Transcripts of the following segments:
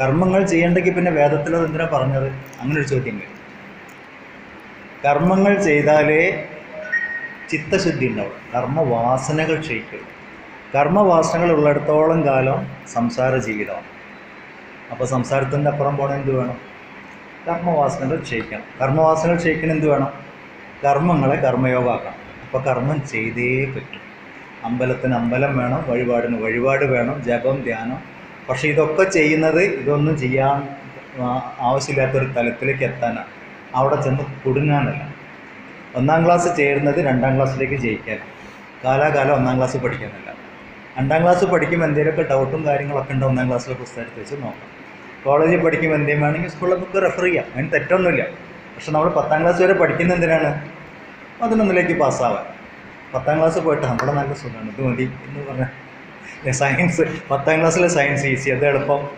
കർമ്മങ്ങൾ ചെയ്യേണ്ടെങ്കിൽ പിന്നെ വേദത്തിൽ അത് എന്തിനാ പറഞ്ഞത്? അങ്ങനെ ഒരു ചോദ്യം വരും. കർമ്മങ്ങൾ ചെയ്താലേ ചിത്തശുദ്ധി ഉണ്ടാവും കർമ്മവാസനകൾ ക്ഷയിക്കും. കർമ്മവാസനകൾ ഉള്ളിടത്തോളം കാലം സംസാര ജീവിതമാണ്. അപ്പോൾ സംസാരത്തിന്റെ അപ്പുറം പോകണം എന്ത് വേണം? കർമ്മവാസനകൾ ക്ഷയിക്കണം. കർമ്മവാസനകൾ ക്ഷയിക്കണം എന്ത് വേണം? കർമ്മങ്ങളെ കർമ്മയോഗമാക്കണം അപ്പോൾ കർമ്മം ചെയ്തേ പറ്റും. അമ്പലത്തിന് അമ്പലം വേണം വഴിപാടിന് വഴിപാട് വേണം ജപം ധ്യാനം പക്ഷേ ഇതൊക്കെ ചെയ്യുന്നത് ഇതൊന്നും ചെയ്യാൻ ആവശ്യമില്ലാത്തൊരു തലത്തിലേക്ക് എത്താനാണ്. അവിടെ ചെന്ന് കുടുങ്ങാനല്ല. ഒന്നാം ക്ലാസ് ചേരുന്നത് രണ്ടാം ക്ലാസ്സിലേക്ക് ജയിക്കാൻ. കാലാകാലം ഒന്നാം ക്ലാസ് പഠിക്കാനല്ല. രണ്ടാം ക്ലാസ് പഠിക്കുമ്പോൾ എന്തെങ്കിലുമൊക്കെ ഡൗട്ടും കാര്യങ്ങളൊക്കെ ഉണ്ട് ഒന്നാം ക്ലാസ്സിലെ പുസ്തകത്തിൽ വെച്ച് നോക്കാം. കോളേജിൽ പഠിക്കുമ്പോൾ എന്തെങ്കിലും വേണമെങ്കിൽ സ്കൂളിലെ ബുക്ക് റെഫർ ചെയ്യാം. അതിന് തെറ്റൊന്നുമില്ല. പക്ഷെ നമ്മൾ പത്താം ക്ലാസ് വരെ പഠിക്കുന്ന എന്തിനാണ്? പതിനൊന്നിലേക്ക് പാസ്സാവാൻ പത്താം ക്ലാസ് പോയിട്ട് നമ്മുടെ നല്ല സുഖമാണ്. ഇത് മതി എന്ന് പറഞ്ഞാൽ സയൻസ് പത്താം ക്ലാസ്സിലെ സയൻസ് ഈസി അത് എളുപ്പം.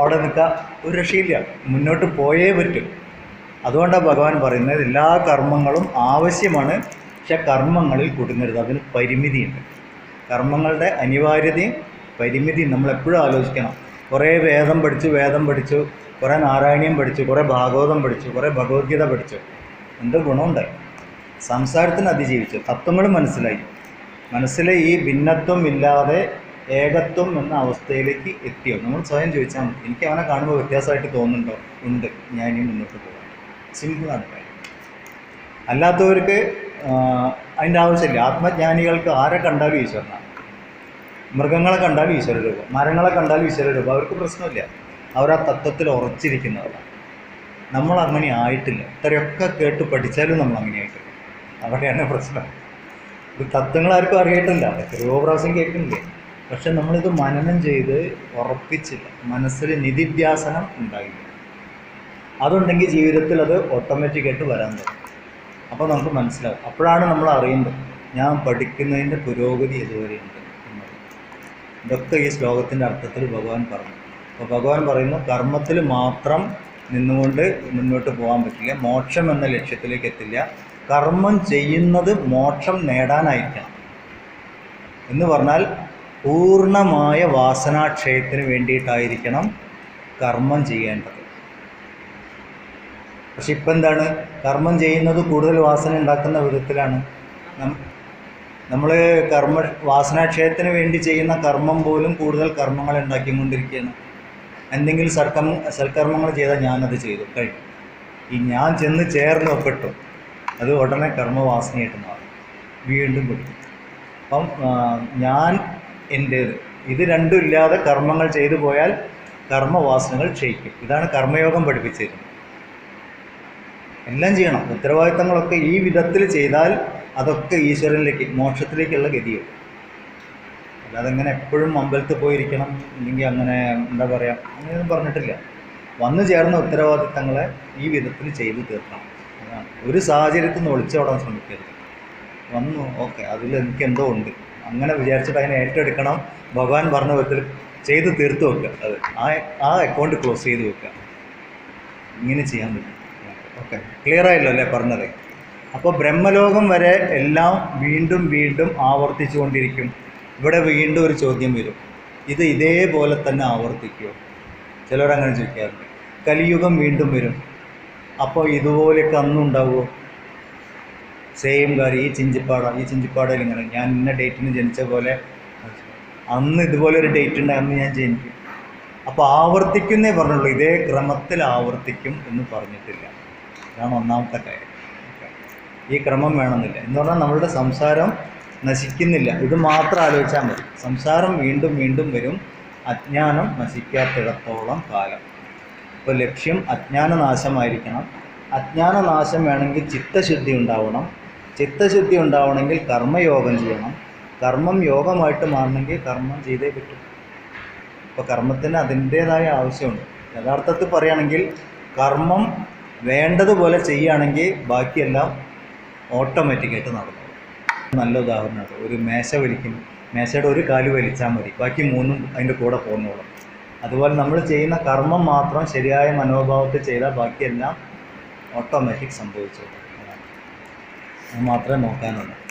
അവിടെ നിൽക്കുക. ഒരു രക്ഷയില്ല. മുന്നോട്ട് പോയേ പറ്റും. അതുകൊണ്ടാണ് ഭഗവാൻ പറയുന്നത് എല്ലാ കർമ്മങ്ങളും ആവശ്യമാണ്. പക്ഷെ കർമ്മങ്ങളിൽ കുടുങ്ങരുത്. അതിന് പരിമിതിയുണ്ട്. കർമ്മങ്ങളുടെ അനിവാര്യതയും പരിമിതിയും നമ്മൾ എപ്പോഴും ആലോചിക്കണം. കുറേ വേദം പഠിച്ചു വേദം പഠിച്ചു. കുറേ നാരായണീയം പഠിച്ചു. കുറേ ഭാഗവതം പഠിച്ചു. കുറേ ഭഗവത്ഗീത പഠിച്ചു. എന്ത് ഗുണമുണ്ട്? സംസാരത്തിന് അതിജീവിച്ചു. തത്വങ്ങൾ മനസ്സിലായി. മനസ്സിലെ ഈ ഭിന്നത്വം ഇല്ലാതെ ഏകത്വം എന്ന അവസ്ഥയിലേക്ക് എത്തിയോ? നമ്മൾ സ്വയം ചോദിച്ചാൽ മതി. എനിക്ക് അവനെ കാണുമ്പോൾ വ്യത്യാസമായിട്ട് തോന്നുന്നുണ്ടോ? ഉണ്ട്. ഞാൻ ഇനി മുന്നോട്ട് പോകാം സിമ്പിളാണ് കാര്യം അല്ലാത്തവർക്ക് അതിന്റെ ആവശ്യമില്ല. ആത്മജ്ഞാനികൾക്ക് ആരെ കണ്ടാലും ഈശ്വരനാണ് മൃഗങ്ങളെ കണ്ടാലും ഈശ്വര രൂപം. മരങ്ങളെ കണ്ടാലും ഈശ്വര രൂപം. അവർക്ക് പ്രശ്നമില്ല. അവർ ആ തത്വത്തിൽ ഉറച്ചിരിക്കുന്നവരാണ് നമ്മൾ അങ്ങനെ ആയിട്ടില്ല. ഇത്രയൊക്കെ കേട്ട് പഠിച്ചാലും നമ്മൾ അങ്ങനെ ആയിട്ടില്ല. അവിടെയാണ് പ്രശ്നം. ഇത് തത്വങ്ങൾ ആർക്കും അറിയിട്ടില്ല എത്രയോ പ്രാവശ്യം കേൾക്കുന്നില്ലേ? പക്ഷെ നമ്മളിത് മനനം ചെയ്ത് ഉറപ്പിച്ചില്ല. മനസ്സിൽ നിധിധ്യാസനം ഉണ്ടായില്ല. അതുണ്ടെങ്കിൽ ജീവിതത്തിൽ അത് ഓട്ടോമാറ്റിക്കായിട്ട് വരാൻ തുടങ്ങും. അപ്പോൾ നമുക്ക് മനസ്സിലാവും. അപ്പോഴാണ് നമ്മൾ അറിയുന്നത് ഞാൻ പഠിക്കുന്നതിന്റെ പുരോഗതി ഇതുവരെയുണ്ട് എന്നത്. ഇതൊക്കെ ഈ ശ്ലോകത്തിന്റെ അർത്ഥത്തിൽ ഭഗവാൻ പറഞ്ഞു. അപ്പോൾ ഭഗവാൻ പറയുന്നു കർമ്മത്തിൽ മാത്രം നിന്നുകൊണ്ട് മുന്നോട്ട് പോകാൻ പറ്റില്ല മോക്ഷം എന്ന ലക്ഷ്യത്തിലേക്ക് എത്തില്ല. കർമ്മം ചെയ്യുന്നത് മോക്ഷം നേടാനായിരിക്കണം. എന്ന് പറഞ്ഞാൽ പൂർണമായ വാസനാക്ഷയത്തിന് വേണ്ടിയിട്ടായിരിക്കണം കർമ്മം ചെയ്യേണ്ടത്. പക്ഷെ ഇപ്പം എന്താണ്? കർമ്മം ചെയ്യുന്നത് കൂടുതൽ വാസന ഉണ്ടാക്കുന്ന വിധത്തിലാണ്. നമ്മൾ കർമ്മ വാസനാക്ഷയത്തിന് വേണ്ടി ചെയ്യുന്ന കർമ്മം പോലും കൂടുതൽ കർമ്മങ്ങൾ ഉണ്ടാക്കിക്കൊണ്ടിരിക്കുകയാണ്. എന്തെങ്കിലും സൽക്കർമ്മ സൽക്കർമ്മങ്ങൾ ചെയ്താൽ ഞാനത് ചെയ്തു. കഴിഞ്ഞു. ഈ ഞാൻ ചെന്ന് ചേർന്ന് ഒപ്പിട്ടു. അത് ഉടനെ കർമ്മവാസനയായിട്ട് മാറും. വീണ്ടും കൊടുക്കും അപ്പം ഞാൻ എന്റേത് ഇത് രണ്ടും ഇല്ലാതെ കർമ്മങ്ങൾ ചെയ്തു പോയാൽ കർമ്മവാസനകൾ ക്ഷയിക്കും. ഇതാണ് കർമ്മയോഗം പഠിപ്പിച്ചിരുന്നത് എല്ലാം ചെയ്യണം. ഉത്തരവാദിത്തങ്ങളൊക്കെ ഈ വിധത്തിൽ ചെയ്താൽ അതൊക്കെ ഈശ്വരനിലേക്ക് മോക്ഷത്തിലേക്കുള്ള ഗതിയും അല്ലാതെ അങ്ങനെ എപ്പോഴും അമ്പലത്തിൽ പോയിരിക്കണം അല്ലെങ്കിൽ അങ്ങനെ എന്താ പറയുക അങ്ങനെയൊന്നും പറഞ്ഞിട്ടില്ല. വന്നു ചേർന്ന ഉത്തരവാദിത്തങ്ങളെ ഈ വിധത്തിൽ ചെയ്ത് തീർക്കണം. അതാണ്. ഒരു സാഹചര്യത്തിൽ നിന്ന് ഒളിച്ചോടാൻ ശ്രമിക്കരുത്. വന്നു ഓക്കെ അതിൽ എനിക്ക് എന്തോ ഉണ്ട്. അങ്ങനെ വിചാരിച്ചിട്ട് അതിനെ ഏറ്റെടുക്കണം. ഭഗവാൻ പറഞ്ഞ വിധത്തിൽ ചെയ്ത് തീർത്ത് വെക്കുക. അത് ആ ആ അക്കൗണ്ട് ക്ലോസ് ചെയ്ത് വെക്കുക. ഇങ്ങനെ ചെയ്യാൻ പറ്റും. ഓക്കെ. ക്ലിയർ ആയല്ലോ അല്ലേ പറഞ്ഞത്? അപ്പോൾ ബ്രഹ്മലോകം വരെ എല്ലാം വീണ്ടും വീണ്ടും ആവർത്തിച്ചുകൊണ്ടിരിക്കും. ഇവിടെ വീണ്ടും ഒരു ചോദ്യം വരും. ഇത് ഇതേപോലെ തന്നെ ആവർത്തിക്കുമോ ചിലരങ്ങനെ ചോദിക്കാറുണ്ട്. കലിയുഗം വീണ്ടും വരും. അപ്പോൾ ഇതുപോലെയൊക്കെ അന്നും ഉണ്ടാവുമോ സെയിം കാര്യം ഈ ചിഞ്ചിപ്പാട ഈ ചിഞ്ചിപ്പാടയിൽ ഇങ്ങനെ. ഞാൻ ഇന്ന ഡേറ്റിന് ജനിച്ച പോലെ അന്ന് ഇതുപോലെ ഒരു ഡേറ്റ് ഉണ്ടായിരുന്നു ഞാൻ ജനിക്കും. അപ്പോൾ ആവർത്തിക്കുന്നേ പറഞ്ഞുള്ളൂ. ഇതേ ക്രമത്തിൽ ആവർത്തിക്കും എന്ന് പറഞ്ഞിട്ടില്ല. ഇതാണ് ഒന്നാമത്തെ കാര്യം. ഈ ക്രമം വേണമെന്നില്ല. എന്ന് പറഞ്ഞാൽ നമ്മളുടെ സംസാരം നശിക്കുന്നില്ല. ഇത് മാത്രം ആലോചിച്ചാൽ മതി. സംസാരം വീണ്ടും വീണ്ടും വരും. അജ്ഞാനം നശിക്കാത്തിടത്തോളം കാലം. അപ്പോൾ ലക്ഷ്യം അജ്ഞാനനാശമായിരിക്കണം. അജ്ഞാനനാശം വേണമെങ്കിൽ ചിത്തശുദ്ധി ഉണ്ടാവണം. ചിത്തശുദ്ധി ഉണ്ടാവണമെങ്കിൽ കർമ്മയോഗം ചെയ്യണം. കർമ്മം യോഗമായിട്ട് മാറണമെങ്കിൽ കർമ്മം ചെയ്തേ പറ്റും. അപ്പോൾ കർമ്മത്തിന് അതിന്റേതായ ആവശ്യമുണ്ട്. യഥാർത്ഥത്തിൽ പറയുകയാണെങ്കിൽ കർമ്മം വേണ്ടതുപോലെ ചെയ്യുകയാണെങ്കിൽ ബാക്കിയെല്ലാം ഓട്ടോമാറ്റിക്കായിട്ട് നടക്കും. നല്ല ഉദാഹരണമാണ്. ഒരു മേശ വലിക്കും. മേശയുടെ ഒരു കാൽ വലിച്ചാൽ മതി. ബാക്കി മൂന്നും അതിന്റെ കൂടെ പോകുന്നോളും അതുപോലെ നമ്മൾ ചെയ്യുന്ന കർമ്മം മാത്രം ശരിയായ മനോഭാവത്തിൽ ചെയ്താൽ ബാക്കിയെല്ലാം ഓട്ടോമാറ്റിക് സംഭവിച്ചു അത് മാത്രമേ നോക്കാനുള്ളൂ.